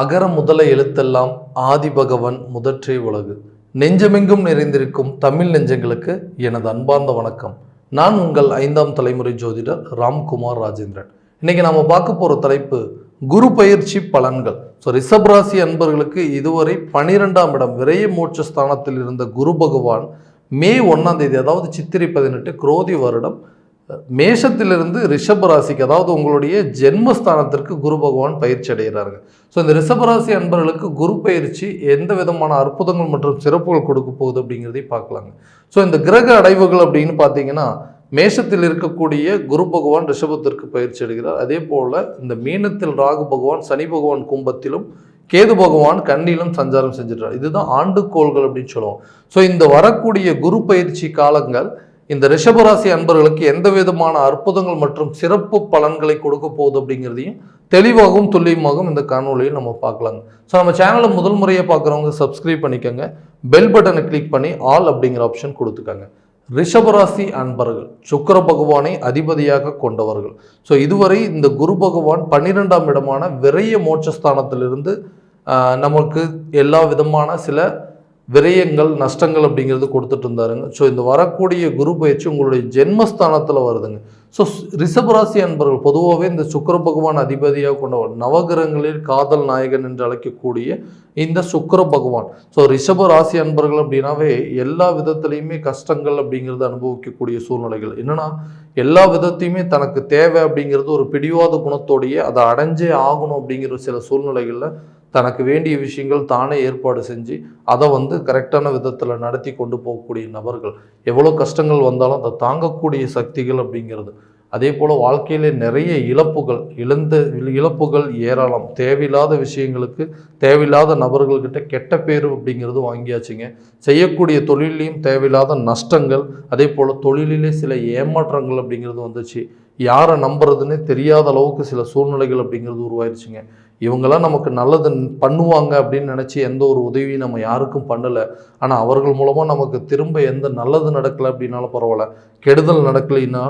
அகர முதல எழுத்தெல்லாம் ஆதி பகவன் முதற்றே உலகு. நெஞ்சமெங்கும் நிறைந்திருக்கும் தமிழ் நெஞ்சங்களுக்கு எனது அன்பார்ந்த வணக்கம். நான் உங்கள் ஐந்தாம் தலைமுறை ஜோதிடர் ராம்குமார் ராஜேந்திரன். இன்னைக்கு நாம பார்க்க போற தலைப்பு குரு பயிற்சி பலன்கள். ஸோ ரிஷபராசி அன்பர்களுக்கு இதுவரை பனிரெண்டாம் இடம் விரைய மூச்ச ஸ்தானத்தில் இருந்த குரு பகவான் மே ஒன்றாம் தேதி அதாவது சித்திரை பதினெட்டு குரோதி வருடம் மேஷத்திலிருந்து ரிஷப ராசிக்கு அதாவது உங்களுடைய ஜென்மஸ்தானத்திற்கு குரு பகவான் பயிற்சி அடைகிறாருங்க ஸோ இந்த ரிஷபராசி அன்பர்களுக்கு குரு பயிற்சி எந்த விதமான அற்புதங்கள் மற்றும் சிறப்புகள் கொடுக்க போகுது அப்படிங்கிறதையும் பார்க்கலாங்க. ஸோ இந்த கிரக அடைவுகள் அப்படின்னு பார்த்தீங்கன்னா மேஷத்தில் இருக்கக்கூடிய குரு பகவான் ரிஷபத்திற்கு பயிற்சி அடைகிறார். அதே போல் இந்த மீனத்தில் ராகு பகவான் சனி பகவான் கும்பத்திலும் கேது பகவான் கண்ணிலும் சஞ்சாரம் செஞ்சிட்டார் இதுதான் ஆண்டுகோள்கள் அப்படின்னு சொல்லுவோம். ஸோ இந்த வரக்கூடிய குரு பயிற்சி காலங்கள் இந்த ரிஷபராசி அன்பர்களுக்கு எந்த விதமான அற்புதங்கள் மற்றும் சிறப்பு பலன்களை கொடுக்க போகுது அப்படிங்கிறதையும் தெளிவாகவும் துல்லியமாகவும் இந்த காணொலியில் நம்ம பார்க்கலாங்க. ஸோ நம்ம சேனலை முதல் முறையாக பார்க்குறவங்க சப்ஸ்கிரைப் பண்ணிக்கோங்க. பெல் பட்டனை கிளிக் பண்ணி ஆல் அப்படிங்கிற ஆப்ஷன் கொடுத்துக்கோங்க. ரிஷபராசி அன்பர்கள் சுக்கர பகவானை அதிபதியாக கொண்டவர்கள். ஸோ இதுவரை இந்த குரு பகவான் பன்னிரெண்டாம் இடமான விரைய மோட்சஸ்தானத்திலிருந்து நமக்கு எல்லா விதமான சில விரயங்கள் நஷ்டங்கள் அப்படிங்கிறது கொடுத்துட்டு இருந்தாருங்க. ஸோ இந்த வரக்கூடிய குரு பயிற்சி உங்களுடைய ஜென்மஸ்தானத்தில் வருதுங்க. ஸோ ரிஷபராசி அன்பர்கள் பொதுவாகவே இந்த சுக்கிர பகவான் அதிபதியாக கொண்ட நவகிரகங்களில் காதல் நாயகன் என்று அழைக்கக்கூடிய இந்த சுக்கர பகவான். ஸோ ரிஷப ராசி அன்பர்கள் அப்படின்னாவே எல்லா விதத்துலையுமே கஷ்டங்கள் அப்படிங்கிறது அனுபவிக்கக்கூடிய சூழ்நிலைகள். என்னன்னா எல்லா விதத்தையுமே தனக்கு தேவை அப்படிங்கிறது ஒரு பிடிவாத குணத்தோடையே அதை அடைஞ்சே ஆகணும் அப்படிங்கிற சில சூழ்நிலைகளில் தனக்கு வேண்டிய விஷயங்கள் தானே ஏற்பாடு செஞ்சு அதை வந்து கரெக்டான விதத்தில் நடத்தி கொண்டு போகக்கூடிய நபர்கள். எவ்வளோ கஷ்டங்கள் வந்தாலும் அதை தாங்கக்கூடிய சக்திகள் அப்படிங்கிறது. அதே போல் வாழ்க்கையிலே நிறைய இழப்புகள் இழந்த இழப்புகள் ஏராளம். தேவையில்லாத விஷயங்களுக்கு தேவையில்லாத நபர்கள்கிட்ட கெட்ட பேர் அப்படிங்கிறது வாங்கியாச்சுங்க. செய்யக்கூடிய தொழிலையும் தேவையில்லாத நஷ்டங்கள் அதே போல் தொழிலிலே சில ஏமாற்றங்கள் அப்படிங்கிறது வந்துச்சு. யாரை நம்புறதுன்னு தெரியாத அளவுக்கு சில சூழ்நிலைகள் அப்படிங்கிறது உருவாயிருச்சுங்க. இவங்கெல்லாம் நமக்கு நல்லது பண்ணுவாங்க அப்படின்னு நினச்சி எந்த ஒரு உதவியும் நம்ம யாருக்கும் பண்ணலை. ஆனால் அவர்கள் மூலமாக நமக்கு திரும்ப எந்த நல்லது நடக்கலை அப்படின்னாலும் பரவாயில்ல. கெடுதல் நடக்கலைன்னா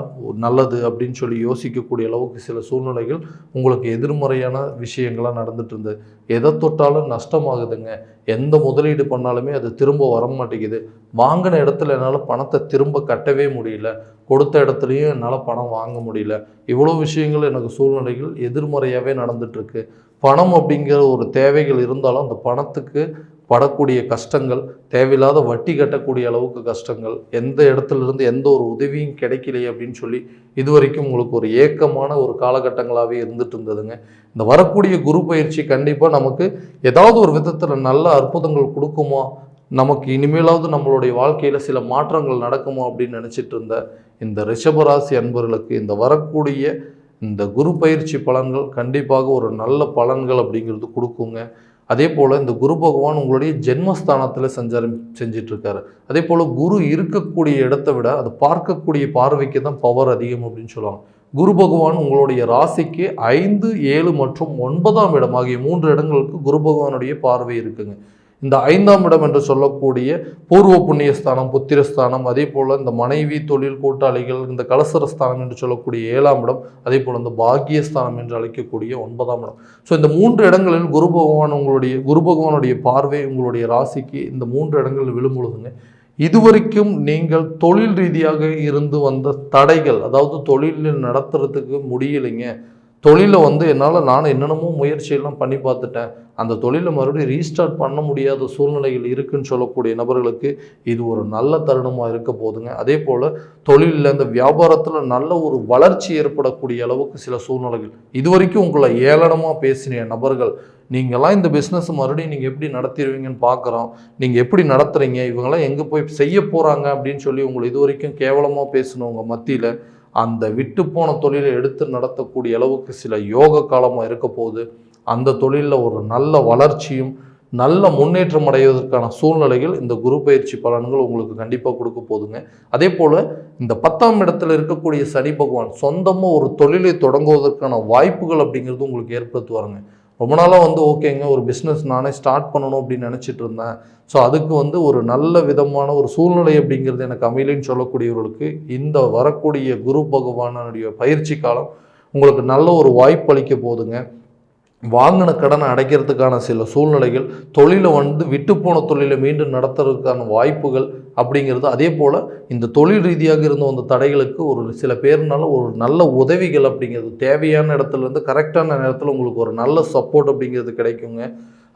நல்லது அப்படின்னு சொல்லி யோசிக்கக்கூடிய அளவுக்கு சில சூழ்நிலைகள் உங்களுக்கு எதிர்மறையான விஷயங்களாக நடந்துட்டு இருந்தது எதை தொட்டாலும் நஷ்டமாகுதுங்க. எந்த முதலீடு பண்ணாலுமே அது திரும்ப வர மாட்டேங்குது வாங்கின இடத்துல என்னால் பணத்தை திரும்ப கட்டவே முடியல. கொடுத்த இடத்துலையும் என்னால் பணம் வாங்க முடியல. இவ்வளோ விஷயங்கள் எனக்கு சூழ்நிலைகள் எதிர்மறையாகவே நடந்துட்டுருக்கு. பணம் அப்படிங்கிற ஒரு தேவைகள் இருந்தாலும் அந்த பணத்துக்கு படக்கூடிய கஷ்டங்கள் தேவையில்லாத வட்டி கட்டக்கூடிய அளவுக்கு கஷ்டங்கள் எந்த இடத்துல இருந்து எந்த ஒரு உதவியும் கிடைக்கலையே அப்படின்னு சொல்லி இது வரைக்கும் உங்களுக்கு ஒரு ஏக்கமான ஒரு காலகட்டங்களாகவே இருந்துட்டு இருந்ததுங்க. இந்த வரக்கூடிய குரு பயிற்சி கண்டிப்பாக நமக்கு ஏதாவது ஒரு விதத்தில் நல்ல அற்புதங்கள் கொடுக்குமா? நமக்கு இனிமேலாவது நம்மளுடைய வாழ்க்கையில் சில மாற்றங்கள் நடக்குமோ அப்படின்னு நினச்சிட்டு இருந்த இந்த ரிஷபராசி அன்பர்களுக்கு இந்த வரக்கூடிய இந்த குரு பயிற்சி பலன்கள் கண்டிப்பாக ஒரு நல்ல பலன்கள் அப்படிங்கிறது கொடுக்குங்க. அதே போல் இந்த குரு பகவான் உங்களுடைய ஜென்மஸ்தானத்தில் சஞ்சாரம் செஞ்சிட்ருக்காரு. அதே போல் குரு இருக்கக்கூடிய இடத்தை விட அது பார்க்கக்கூடிய பார்வைக்கு தான் பவர் அதிகம் அப்படின்னு சொல்லுவாங்க. குரு பகவான் உங்களுடைய ராசிக்கு ஐந்து ஏழு மற்றும் ஒன்பதாம் இடம் ஆகிய மூன்று இடங்களுக்கு குரு பகவானுடைய பார்வை இருக்குங்க. இந்த ஐந்தாம் இடம் என்று சொல்லக்கூடிய பூர்வ புண்ணியஸ்தானம் புத்திரஸ்தானம் அதே போல் இந்த மனைவி தொழில் கூட்டாளிகள் இந்த கலசரஸ்தானம் என்று சொல்லக்கூடிய ஏழாம் இடம் அதே போல் இந்த பாக்கியஸ்தானம் என்று அழைக்கக்கூடிய ஒன்பதாம் இடம். ஸோ இந்த மூன்று இடங்களில் குரு பகவான் உங்களுடைய குரு பகவானுடைய பார்வை உங்களுடைய ராசிக்கு இந்த மூன்று இடங்களில் விழும் பொழுதுங்க இதுவரைக்கும் நீங்கள் தொழில் ரீதியாக இருந்து வந்த தடைகள் அதாவது தொழிலில் நடத்துறதுக்கு முடியலைங்க. தொழிலை வந்து என்னால் நான் என்னென்னமோ முயற்சியெல்லாம் பண்ணி பார்த்துட்டேன். அந்த தொழிலை மறுபடியும் ரீஸ்டார்ட் பண்ண முடியாத சூழ்நிலைகள் இருக்குன்னு சொல்லக்கூடிய நபர்களுக்கு இது ஒரு நல்ல தருணமாக இருக்க போதுங்க. அதே போல் தொழிலில் இந்த வியாபாரத்தில் நல்ல ஒரு வளர்ச்சி ஏற்படக்கூடிய அளவுக்கு சில சூழ்நிலைகள். இது வரைக்கும் உங்களை ஏளனமாக பேசின நபர்கள் நீங்களாம் இந்த பிஸ்னஸ் மறுபடியும் நீங்கள் எப்படி நடத்திடுவீங்கன்னு பார்க்குறோம் நீங்கள் எப்படி நடத்துகிறீங்க இவங்கெல்லாம் எங்கே போய் செய்ய போகிறாங்க அப்படின்னு சொல்லி உங்களை இது வரைக்கும் கேவலமாக பேசினவங்க மத்தியில் அந்த விட்டு போன தொழிலை எடுத்து நடத்தக்கூடிய அளவுக்கு சில யோக காலமாக இருக்க போகுது. அந்த தொழிலில் ஒரு நல்ல வளர்ச்சியும் நல்ல முன்னேற்றம் அடைவதற்கான சூழ்நிலைகள் இந்த குரு பயிற்சி பலன்கள் உங்களுக்கு கண்டிப்பாக கொடுக்க போகுதுங்க அதே போல் இந்த பத்தாம் இடத்துல இருக்கக்கூடிய சனி பகவான் சொந்தமாக ஒரு தொழிலை தொடங்குவதற்கான வாய்ப்புகள் அப்படிங்கிறது உங்களுக்கு ஏற்படுத்துவாருங்க. ரொம்ப நாளாக வந்து ஓகேங்க ஒரு பிஸ்னஸ் நானே ஸ்டார்ட் பண்ணணும் அப்படின்னு நினச்சிட்டு இருந்தேன். ஸோ அதுக்கு வந்து ஒரு நல்ல விதமான ஒரு சூழ்நிலை அப்படிங்கிறது எனக்கு அமையலன்னு சொல்லக்கூடியவர்களுக்கு இந்த வரக்கூடிய குரு பகவானுடைய பயிற்சி காலம் உங்களுக்கு நல்ல ஒரு வாய்ப்பு அளிக்க போகுதுங்க வாங்கின கடனை அடைக்கிறதுக்கான சில சூழ்நிலைகள் தொழிலை வந்து விட்டுப்போன தொழிலை மீண்டும் நடத்துறதுக்கான வாய்ப்புகள் அப்படிங்கிறது. அதே போல் இந்த தொழில் ரீதியாக இருந்த அந்த தடைகளுக்கு ஒரு சில பேர்னால ஒரு நல்ல உதவிகள் அப்படிங்கிறது. தேவையான இடத்துலேருந்து கரெக்டான நேரத்தில் உங்களுக்கு ஒரு நல்ல சப்போர்ட் அப்படிங்கிறது கிடைக்குங்க.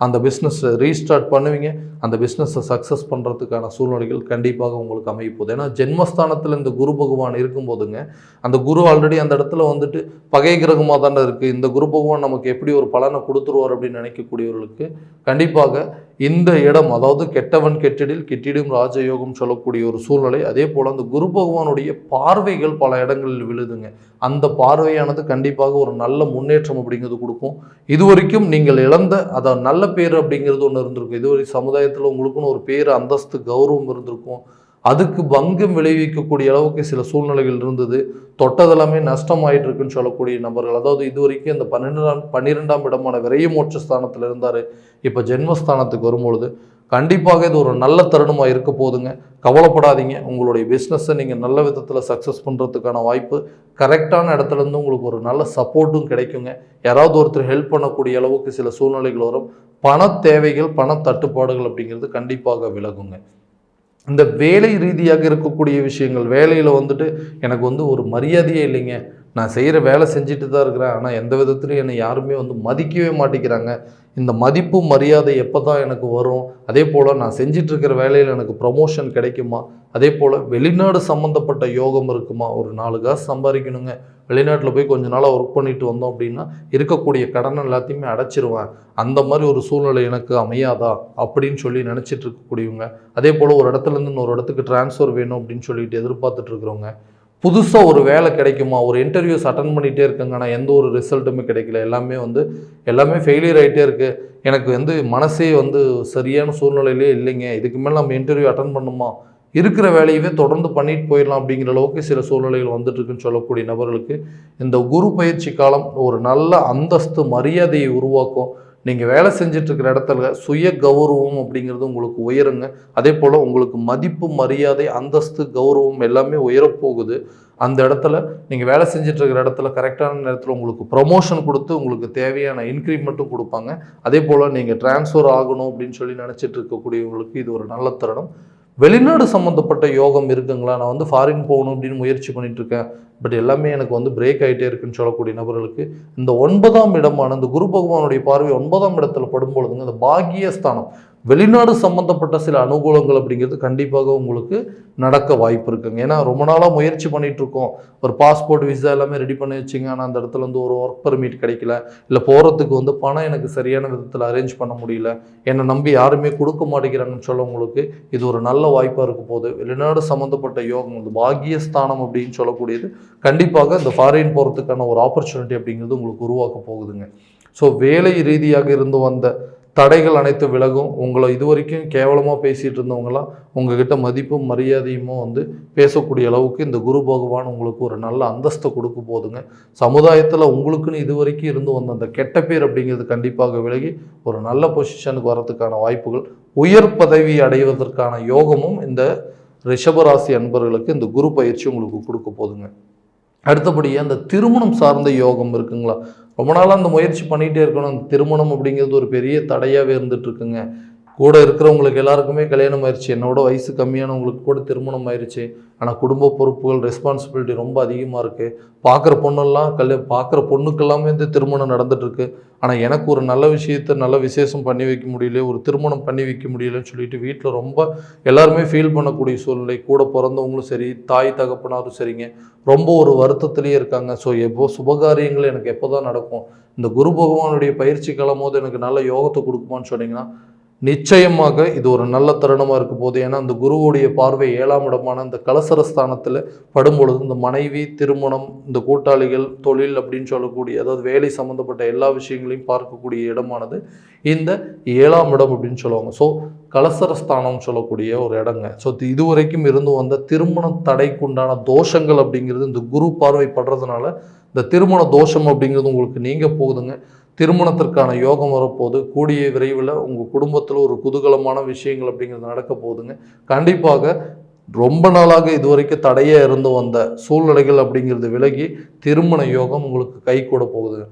அந்த பிஸ்னஸை ரீஸ்டார்ட் பண்ணுவீங்க. அந்த பிஸ்னஸை சக்ஸஸ் பண்ணுறதுக்கான சூழ்நிலைகள் கண்டிப்பாக உங்களுக்கு அமைய போகுது. ஏன்னா ஜென்மஸ்தானத்தில் இந்த குரு பகவான் இருக்கும்போதுங்க அந்த குரு ஆல்ரெடி அந்த இடத்துல வந்துட்டு பகை கிரகமாக தானே இருக்குது இந்த குரு பகவான் நமக்கு எப்படி ஒரு பலனை கொடுத்துருவார் அப்படின்னு நினைக்கக்கூடியவர்களுக்கு கண்டிப்பாக இந்த இடம் அதாவது கெட்டவன் கெட்டிடில் கெட்டிடும் ராஜயோகம் சொல்லக்கூடிய ஒரு சூழ்நிலை. அதே போல் அந்த குரு பகவானுடைய பார்வைகள் பல இடங்களில் விழுதுங்க. அந்த பார்வையானது கண்டிப்பாக ஒரு நல்ல முன்னேற்றம் அப்படிங்கிறது கொடுக்கும். இது வரைக்கும் நீங்கள் இழந்த அதை நல்ல பேர் அப்படிங்கிறது ஒன்று இருந்திருக்கும். இதுவரை சமுதாயத்தில் உங்களுக்குன்னு ஒரு பேர் அந்தஸ்து கௌரவம் இருந்திருக்கும். அதுக்கு பங்கம் விளைவிக்கக்கூடிய அளவுக்கு சில சூழ்நிலைகள் இருந்தது. தொட்டதெல்லாமே நஷ்டமாயிட்டு இருக்குன்னு சொல்லக்கூடிய நபர்கள் அதாவது இது வரைக்கும் இந்த பன்னெண்டாம் பன்னிரெண்டாம் இடமான விரையமோட்ச ஸ்தானத்தில் இருந்தார். இப்போ ஜென்மஸ்தானத்துக்கு வரும்பொழுது கண்டிப்பாக இது ஒரு நல்ல தருணமாக இருக்க போதுங்க. கவலைப்படாதீங்க. உங்களுடைய பிஸ்னஸை நீங்கள் நல்ல விதத்தில் சக்ஸஸ் பண்ணுறதுக்கான வாய்ப்பு கரெக்டான இடத்துல இருந்து உங்களுக்கு ஒரு நல்ல சப்போர்ட்டும் கிடைக்குங்க. யாராவது ஒருத்தர் ஹெல்ப் பண்ணக்கூடிய அளவுக்கு சில சூழ்நிலைகள் வரும். பண தேவைகள் பண தட்டுப்பாடுகள் அப்படிங்கிறது கண்டிப்பாக விலகுங்க. இந்த வேலை ரீதியாக இருக்கக்கூடிய விஷயங்கள் வேலையில் வந்துட்டு எனக்கு வந்து ஒரு மரியாதையே இல்லைங்க. நான் செய்கிற வேலை செஞ்சுட்டு தான் இருக்கிறேன். ஆனால் எந்த விதத்துலையும் என்னை யாருமே வந்து மதிக்கவே மாட்டேங்கிறாங்க. இந்த மதிப்பு மரியாதை எப்போ தான் எனக்கு வரும்? அதே போல் நான் செஞ்சிட்ருக்கிற வேலையில் எனக்கு ப்ரமோஷன் கிடைக்குமா? அதே போல் வெளிநாடு சம்மந்தப்பட்ட யோகம் இருக்குமா? ஒரு நாலு காசு சம்பாதிக்கணுங்க. வெளிநாட்டில் போய் கொஞ்ச நாளாக ஒர்க் பண்ணிட்டு வந்தோம் அப்படின்னா இருக்கக்கூடிய கடன் எல்லாத்தையுமே அடைச்சிருவேன். அந்த மாதிரி ஒரு சூழ்நிலை எனக்கு அமையாதா? அப்படின்னு சொல்லி நினச்சிட்டு இருக்கக்கூடியவங்க அதே போல் ஒரு இடத்துலேருந்து இன்னொரு இடத்துக்கு ட்ரான்ஸ்ஃபர் வேணும் அப்படின்னு சொல்லிட்டு எதிர்பார்த்துட்டு இருக்கிறவங்க புதுசாக ஒரு வேலை கிடைக்குமா? ஒரு இன்டர்வியூஸ் அட்டன் பண்ணிகிட்டே இருக்கங்க ஆனால் எந்த ஒரு ரிசல்ட்டுமே கிடைக்கல. எல்லாமே வந்து எல்லாமே ஃபெயிலியர் ஆகிட்டே இருக்குது எனக்கு வந்து மனசே வந்து சரியான சூழ்நிலையிலே இல்லைங்க. இதுக்கு மேலே நம்ம இன்டர்வியூ அட்டன் பண்ணுமா இருக்கிற வேலையவே தொடர்ந்து பண்ணிட்டு போயிடலாம் அப்படிங்கிற அளவுக்கு சில சூழ்நிலைகள் வந்துட்டு இருக்குன்னு சொல்லக்கூடிய நபர்களுக்கு இந்த குரு பயிற்சி காலம் ஒரு நல்ல அந்தஸ்து மரியாதையை உருவாக்கும். நீங்கள் வேலை செஞ்சிட்ருக்கிற இடத்துல சுய கௌரவம் அப்படிங்கிறது உங்களுக்கு உயருங்க. அதே போல் உங்களுக்கு மதிப்பு மரியாதை அந்தஸ்து கௌரவம் எல்லாமே உயரப்போகுது. அந்த இடத்துல நீங்கள் வேலை செஞ்சிட்ருக்கிற இடத்துல கரெக்டான நேரத்தில் உங்களுக்கு ப்ரொமோஷன் கொடுத்து உங்களுக்கு தேவையான இன்க்ரிமெண்ட்டும் கொடுப்பாங்க. அதே போல் நீங்கள் ட்ரான்ஸ்ஃபர் ஆகணும் அப்படின்னு சொல்லி நினச்சிட்டு இருக்கக்கூடியவங்களுக்கு இது ஒரு நல்ல தருணம். வெளிநாடு சம்மந்தப்பட்ட யோகம் இருக்குங்களா? நான் வந்து ஃபாரின் போகணும் அப்படின்னு முயற்சி பண்ணிட்டு இருக்கேன். பட் எல்லாமே எனக்கு வந்து பிரேக் ஆகிட்டே இருக்குன்னு சொல்லக்கூடிய நபர்களுக்கு இந்த ஒன்பதாம் இடமான இந்த குரு பகவானுடைய பார்வை ஒன்பதாம் இடத்துல படும்பொழுதுங்க இந்த பாகியஸ்தானம் வெளிநாடு சம்மந்தப்பட்ட சில அனுகூலங்கள் அப்படிங்கிறது கண்டிப்பாக உங்களுக்கு நடக்க வாய்ப்பு இருக்குங்க. ஏன்னா ரொம்ப நாளாக முயற்சி பண்ணிட்டு இருக்கோம். ஒரு பாஸ்போர்ட் விசா எல்லாமே ரெடி பண்ணி வச்சுங்க. ஆனால் அந்த இடத்துல வந்து ஒரு ஒர்க் பெர்மிட் கிடைக்கல. இல்லை போகிறதுக்கு வந்து பணம் எனக்கு சரியான விதத்தில் அரேஞ்ச் பண்ண முடியல. என்னை நம்பி யாருமே கொடுக்க மாட்டேங்கிறாங்கன்னு சொல்ல உங்களுக்கு இது ஒரு நல்ல வாய்ப்பாக இருக்க போது வெளிநாடு சம்மந்தப்பட்ட யோகம் வந்து பாகியஸ்தானம் அப்படின்னு சொல்லக்கூடியது கண்டிப்பாக இந்த ஃபாரின் போகிறதுக்கான ஒரு ஆப்பர்ச்சுனிட்டி அப்படிங்கிறது உங்களுக்கு உருவாக்க போகுதுங்க. ஸோ வேலை ரீதியாக இருந்து வந்த தடைகள் அனைத்து விலகும். உங்களை இது வரைக்கும் கேவலமாக பேசிகிட்டு இருந்தவங்களாம் உங்ககிட்ட மதிப்பும் மரியாதையுமோ வந்து பேசக்கூடிய அளவுக்கு இந்த குரு பகவான் உங்களுக்கு ஒரு நல்ல அந்தஸ்தை கொடுக்க போதுங்க சமுதாயத்தில் உங்களுக்குன்னு இது வரைக்கும் இருந்து வந்த அந்த கெட்ட பேர் அப்படிங்கிறது கண்டிப்பாக விலகி ஒரு நல்ல பொசிஷனுக்கு வரதுக்கான வாய்ப்புகள் உயர் பதவி அடைவதற்கான யோகமும் இந்த ரிஷபராசி அன்பர்களுக்கு இந்த குரு பயிற்சி உங்களுக்கு கொடுக்க போதுங்க அடுத்தபடியாக அந்த திருமணம் சார்ந்த யோகம் இருக்குங்களா? ரொம்ப நாளாக அந்த முயற்சி பண்ணிகிட்டே இருக்கணும். அந்த திருமணம் அப்படிங்கிறது ஒரு பெரிய தடையாகவே இருந்துகிட்ருக்குங்க கூட இருக்கிறவங்களுக்கு எல்லாருக்குமே கல்யாணம் ஆயிடுச்சு என்னோட வயசு கம்மியானவங்களுக்கு கூட திருமணம் ஆயிடுச்சு ஆனால் குடும்ப பொறுப்புகள் ரெஸ்பான்சிபிலிட்டி ரொம்ப அதிகமாக இருக்குது பார்க்குற பொண்ணெல்லாம் கல் பார்க்குற பொண்ணுக்கெல்லாமே இந்த திருமணம் நடந்துகிட்ருக்கு ஆனால் எனக்கு ஒரு நல்ல விஷயத்த நல்ல விசேஷம் பண்ணி வைக்க முடியல ஒரு திருமணம் பண்ணி வைக்க முடியலன்னு சொல்லிட்டு வீட்டில் ரொம்ப எல்லாருமே ஃபீல் பண்ணக்கூடிய சூழ்நிலை. கூட பிறந்தவங்களும் சரி தாய் தகப்பனாரும் சரிங்க. ரொம்ப ஒரு வருத்தத்திலேயே இருக்காங்க. ஸோ எப்போ சுபகாரியங்கள் எனக்கு எப்போ தான் நடக்கும்? இந்த குரு பகவானுடைய பயிற்சி கிளம்போது போது எனக்கு நல்ல யோகத்தை கொடுக்குமான்னு சொன்னீங்கன்னா நிச்சயமாக இது ஒரு நல்ல தருணமாக இருக்க போது ஏன்னா அந்த குருவுடைய பார்வை ஏழாம் இடமான இந்த கலசர ஸ்தானத்தில் படும்பொழுது இந்த மனைவி திருமணம் இந்த கூட்டாளிகள் தொழில் அப்படின்னு சொல்லக்கூடிய அதாவது வேலை சம்மந்தப்பட்ட எல்லா விஷயங்களையும் பார்க்கக்கூடிய இடமானது இந்த ஏழாம் இடம் அப்படின்னு சொல்லுவாங்க. ஸோ கலசரஸ்தானம் சொல்லக்கூடிய ஒரு இடங்க. ஸோ இதுவரைக்கும் இருந்து வந்த திருமண தடைக்குண்டான தோஷங்கள் அப்படிங்கிறது இந்த குரு பார்வை படுறதுனால இந்த திருமண தோஷம் அப்படிங்கிறது உங்களுக்கு நீங்கள் போகுதுங்க. திருமணத்திற்கான யோகம் வரப்போகுது. கூடிய விரைவில் உங்கள் குடும்பத்தில் ஒரு குதூகலமான விஷயங்கள் அப்படிங்கிறது நடக்க போகுதுங்க. கண்டிப்பாக ரொம்ப நாளாக இதுவரைக்கும் தடையாக இருந்து வந்த சூழ்நிலைகள் அப்படிங்கிறது விலகி திருமண யோகம் உங்களுக்கு கை கூட போகுதுங்க.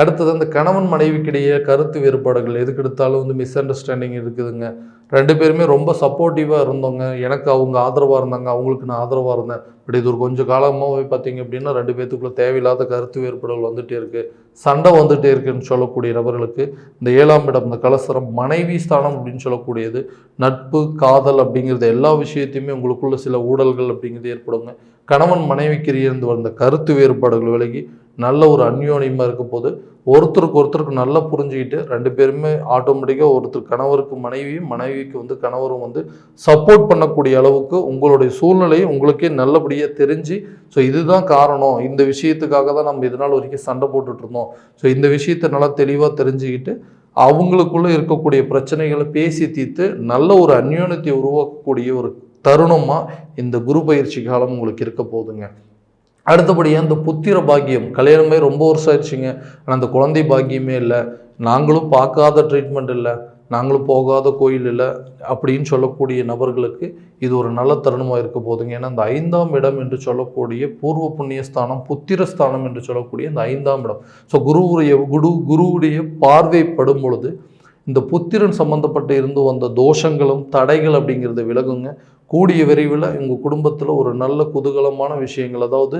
அடுத்தது அந்த கணவன் மனைவிக்கிடையே கருத்து வேறுபாடுகள் எதுக்கு எடுத்தாலும் வந்து மிஸ் அண்டர்ஸ்டாண்டிங் இருக்குதுங்க. ரெண்டு பேருமே ரொம்ப சப்போர்ட்டிவாக இருந்தவங்க எனக்கு அவங்க ஆதரவாக இருந்தாங்க அவங்களுக்கு நான் ஆதரவாக இருந்தேன். பட் இது ஒரு கொஞ்சம் காலமாகவே பார்த்தீங்க அப்படின்னா ரெண்டு பேர்த்துக்குள்ளே தேவையில்லாத கருத்து வேறுபாடுகள் வந்துகிட்டே இருக்குது சண்டை வந்துகிட்டே இருக்குன்னு சொல்லக்கூடிய நபர்களுக்கு இந்த ஏழாம் இடம் இந்த கலசரம் மனைவி ஸ்தானம் அப்படின்னு சொல்லக்கூடியது நட்பு காதல் அப்படிங்கிறது எல்லா விஷயத்தையுமே உங்களுக்குள்ள சில ஊழல்கள் அப்படிங்கிறது ஏற்படுங்க. கணவன் மனைவிக்கு இருந்து வந்த கருத்து வேறுபாடுகள் விலகி நல்ல ஒரு அந்யோன்யமாக இருக்கும் போது ஒருத்தருக்கு ஒருத்தருக்கு நல்லா புரிஞ்சுக்கிட்டு ரெண்டு பேருமே ஆட்டோமேட்டிக்காக ஒருத்தர் கணவருக்கு மனைவியும் மனைவிக்கு வந்து கணவரும் வந்து சப்போர்ட் பண்ணக்கூடிய அளவுக்கு உங்களுடைய சூழ்நிலையை உங்களுக்கே நல்லபடியாக தெரிஞ்சு ஸோ இதுதான் காரணம். இந்த விஷயத்துக்காக தான் நம்ம இதனால் வரைக்கும் சண்டை போட்டுட்டு இருந்தோம். ஸோ இந்த விஷயத்தை நல்லா தெளிவாக தெரிஞ்சுக்கிட்டு அவங்களுக்குள்ளே இருக்கக்கூடிய பிரச்சனைகளை பேசி தீர்த்து நல்ல ஒரு அந்யோனத்தை உருவாக்கக்கூடிய ஒரு தருணமாக இந்த குரு பயிற்சி காலம் உங்களுக்கு இருக்க போகுதுங்க. அடுத்தபடியாக இந்த புத்திர பாக்கியம். கல்யாணமே ரொம்ப வருஷம் ஆயிடுச்சுங்க. ஆனால் அந்த குழந்தை பாக்கியமே இல்லை. நாங்களும் பார்க்காத ட்ரீட்மெண்ட் இல்லை. நாங்களும் போகாத கோயில் இல்லை. அப்படின்னு சொல்லக்கூடிய நபர்களுக்கு இது ஒரு நல்ல தருணமாக இருக்க போதுங்க ஏன்னா அந்த ஐந்தாம் இடம் என்று சொல்லக்கூடிய பூர்வ புண்ணியஸ்தானம் புத்திரஸ்தானம் என்று சொல்லக்கூடிய இந்த ஐந்தாம் இடம். ஸோ குருவுடைய குரு குருவுடைய பார்வைப்படும் பொழுது இந்த புத்திரன் சம்மந்தப்பட்ட இருந்து வந்த தோஷங்களும் தடைகள் அப்படிங்கிறத விலகுங்க. கூடிய விரைவில் உங்கள் குடும்பத்தில் ஒரு நல்ல குதூகலமான விஷயங்கள் அதாவது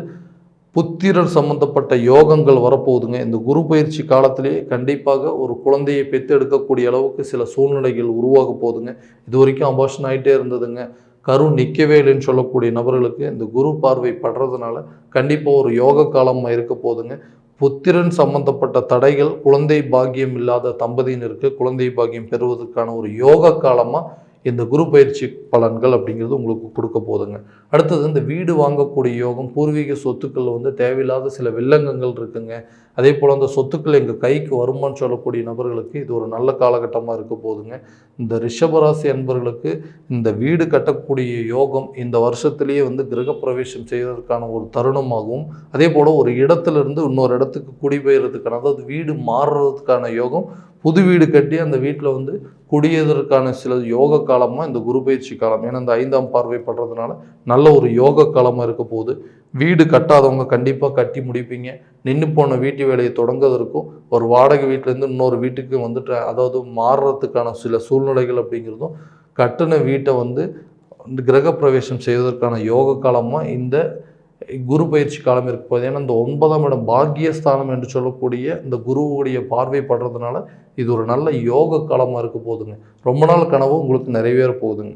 புத்திரர் சம்பந்தப்பட்ட யோகங்கள் வரப்போகுதுங்க. இந்த குரு பயிற்சி காலத்திலேயே கண்டிப்பாக ஒரு குழந்தையை பெற்று எடுக்கக்கூடிய அளவுக்கு சில சூழ்நிலைகள் உருவாக போகுதுங்க. இது வரைக்கும் அபாஷன் ஆகிட்டே இருந்ததுங்க. கரு நிற்கவே இல்லைன்னு சொல்லக்கூடிய நபர்களுக்கு இந்த குரு பார்வை படுறதுனால கண்டிப்பாக ஒரு யோக காலமாக இருக்க போதுங்க புத்திரன் சம்பந்தப்பட்ட தடைகள் குழந்தை பாக்கியம் இல்லாத தம்பதியினருக்கு குழந்தை பாக்கியம் பெறுவதற்கான ஒரு யோக காலமாக இந்த குரு பயிற்சி பலன்கள் அப்படிங்கிறது உங்களுக்கு கொடுக்க போதுங்க. அடுத்தது இந்த வீடு வாங்கக்கூடிய யோகம் பூர்வீக சொத்துக்களில் வந்து தேவையில்லாத சில வில்லங்கங்கள் இருக்குங்க. அதே போல் அந்த சொத்துக்கள் எங்கள் கைக்கு வருமானு சொல்லக்கூடிய நபர்களுக்கு இது ஒரு நல்ல காலகட்டமாக இருக்க போதுங்க. இந்த ரிஷபராசி அன்பர்களுக்கு இந்த வீடு கட்டக்கூடிய யோகம் இந்த வருஷத்துலேயே வந்து கிரகப்பிரவேசம் செய்வதற்கான ஒரு தருணமாகவும் அதே போல் ஒரு இடத்துலேருந்து இன்னொரு இடத்துக்கு குடிபெயர்றதுக்கான அதாவது வீடு மாறுறதுக்கான யோகம் புது வீடு கட்டி அந்த வீட்டில் வந்து குடியதற்கான சில யோக காலமாக இந்த குரு பயிற்சி காலம் ஏன்னா இந்த ஐந்தாம் பார்வை படுறதுனால நல்ல ஒரு யோக காலமாக இருக்க போகுது. வீடு கட்டாதவங்க கண்டிப்பாக கட்டி முடிப்பீங்க. நின்று போன வீட்டு வேலையை தொடங்குவதற்கும் ஒரு வாடகை வீட்டிலேருந்து இன்னொரு வீட்டுக்கு வந்துட்டு அதாவது மாறுறதுக்கான சில சூழ்நிலைகள் அப்படிங்கிறதும் கட்டின வீட்டை வந்து கிரகப்பிரவேசம் செய்வதற்கான யோக காலமாக இந்த குரு பயிற்சி காலம் இருக்க போது ஏன்னா இந்த ஒன்பதாம் இடம் பாக்கியஸ்தானம் என்று சொல்லக்கூடிய இந்த குருவுடைய பார்வை படுறதுனால இது ஒரு நல்ல யோக காலமாக இருக்க போகுதுங்க. ரொம்ப நாள் கனவு உங்களுக்கு நிறைவேற போகுதுங்க.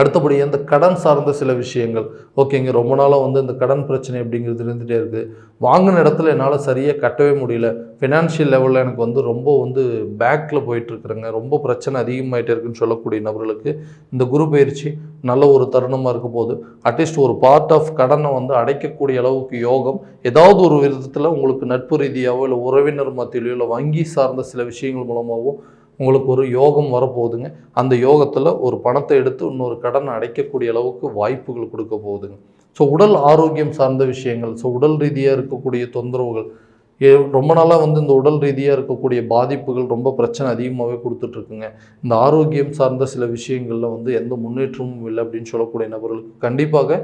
அடுத்தபடி இந்த கடன் சார்ந்த சில விஷயங்கள். ஓகேங்க ரொம்ப நாளாக வந்து இந்த கடன் பிரச்சனை அப்படிங்கிறது இருந்துகிட்டே இருக்குது வாங்கின இடத்துல என்னால் சரியாக கட்டவே முடியல. ஃபினான்ஷியல் லெவலில் எனக்கு வந்து ரொம்ப வந்து பேக்கில் போயிட்டுருக்குறேங்க ரொம்ப பிரச்சனை அதிகமாகிட்டே இருக்குன்னு சொல்லக்கூடிய நபர்களுக்கு இந்த குரு பயிற்சி நல்ல ஒரு தருணமாக இருக்க போது அட்லீஸ்ட் ஒரு பார்ட் ஆஃப் கடனை வந்து அடைக்கக்கூடிய அளவுக்கு யோகம். ஏதாவது ஒரு விதத்தில் உங்களுக்கு நட்பு ரீதியாகவோ இல்லை உறவினர் மத்தியிலையோ இல்லை வங்கி சார்ந்த சில விஷயங்கள் மூலமாகவோ உங்களுக்கு ஒரு யோகம் வரப்போகுதுங்க. அந்த யோகத்தில் ஒரு பணத்தை எடுத்து இன்னொரு கடனை அடைக்கக்கூடிய அளவுக்கு வாய்ப்புகள் கொடுக்க போகுதுங்க. ஸோ உடல் ஆரோக்கியம் சார்ந்த விஷயங்கள் ஸோ உடல் ரீதியாக இருக்கக்கூடிய தொந்தரவுகள் ரொம்ப நாளாக வந்து இந்த உடல் ரீதியாக இருக்கக்கூடிய பாதிப்புகள் ரொம்ப பிரச்சனை அதிகமாகவே கொடுத்துட்ருக்குங்க. இந்த ஆரோக்கியம் சார்ந்த சில விஷயங்களில் வந்து எந்த முன்னேற்றமும் இல்லை அப்படின்னு சொல்லக்கூடிய நபர்களுக்கு கண்டிப்பாக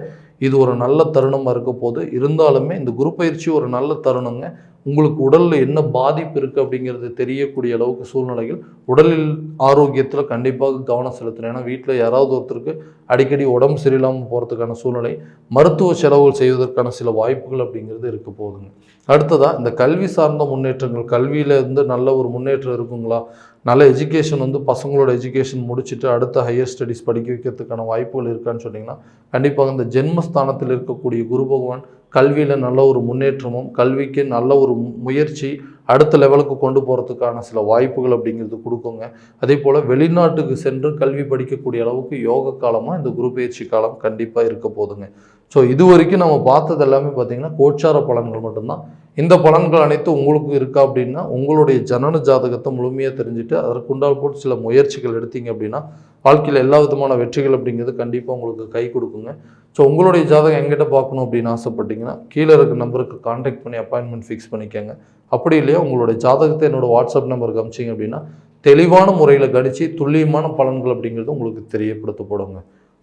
இது ஒரு நல்ல தருணமாக இருக்க போது இருந்தாலுமே இந்த குரு பயிற்சி ஒரு நல்ல தருணங்க. உங்களுக்கு உடலில் என்ன பாதிப்பு இருக்குது அப்படிங்கிறது தெரியக்கூடிய அளவுக்கு சூழ்நிலைகள் உடலில் ஆரோக்கியத்தில் கண்டிப்பாக கவனம் செலுத்தணும். ஏன்னா வீட்டில் யாராவது ஒருத்தருக்கு அடிக்கடி உடம்பு சரியில்லாமல் போகிறதுக்கான சூழ்நிலை மருத்துவ செலவுகள் செய்வதற்கான சில வாய்ப்புகள் அப்படிங்கிறது இருக்க போகுதுங்க. அடுத்ததாக இந்த கல்வி சார்ந்த முன்னேற்றங்கள் கல்வியிலேருந்து நல்ல ஒரு முன்னேற்றம் இருக்குங்களா? நல்ல எஜுகேஷன் வந்து பசங்களோட எஜுகேஷன் முடிச்சுட்டு அடுத்த ஹையர் ஸ்டடீஸ் படிக்க வைக்கிறதுக்கான வாய்ப்புகள் இருக்கான்னு சொன்னிங்கன்னா கண்டிப்பாக இந்த ஜென்மஸ்தானத்தில் இருக்கக்கூடிய குரு பகவான் கல்வியில் நல்ல ஒரு முன்னேற்றமும் கல்விக்கு நல்ல ஒரு முயற்சி அடுத்த லெவலுக்கு கொண்டு போகிறதுக்கான சில வாய்ப்புகள் அப்படிங்கிறது கொடுக்குங்க. அதே போல் வெளிநாட்டுக்கு சென்று கல்வி படிக்கக்கூடிய அளவுக்கு யோக காலமாக இந்த குரு பயிற்சி காலம் கண்டிப்பாக இருக்க போதுங்க ஸோ இது வரைக்கும் நம்ம பார்த்தது எல்லாமே பார்த்திங்கன்னா கோச்சார பலன்கள் மட்டும்தான். இந்த பலன்கள் அனைத்தும் உங்களுக்கு இருக்கா அப்படின்னா உங்களுடைய ஜனன ஜாதகத்தை முழுமையாக தெரிஞ்சுட்டு அதற்குண்டால் போட்டு சில முயற்சிகள் எடுத்தீங்க அப்படின்னா வாழ்க்கையில் எல்லா விதமான வெற்றிகள் அப்படிங்கிறது கண்டிப்பாக உங்களுக்கு கை கொடுக்குங்க. ஸோ உங்களுடைய ஜாதகம் எங்கிட்ட பார்க்கணும் அப்படின்னு ஆசைப்பட்டீங்கன்னா கீழே இருக்க நம்பருக்கு காண்டாக்ட் பண்ணி அப்பாயின்மெண்ட் ஃபிக்ஸ் பண்ணிக்கோங்க. அப்படி இல்லையா உங்களுடைய ஜாதகத்தை என்னோடய வாட்ஸ்அப் நம்பருக்கு அமிச்சிங்க அப்படின்னா தெளிவான முறையில் கணிச்சு துல்லியமான பலன்கள் அப்படிங்கிறது உங்களுக்கு தெரியப்படுத்தப்படுங்க.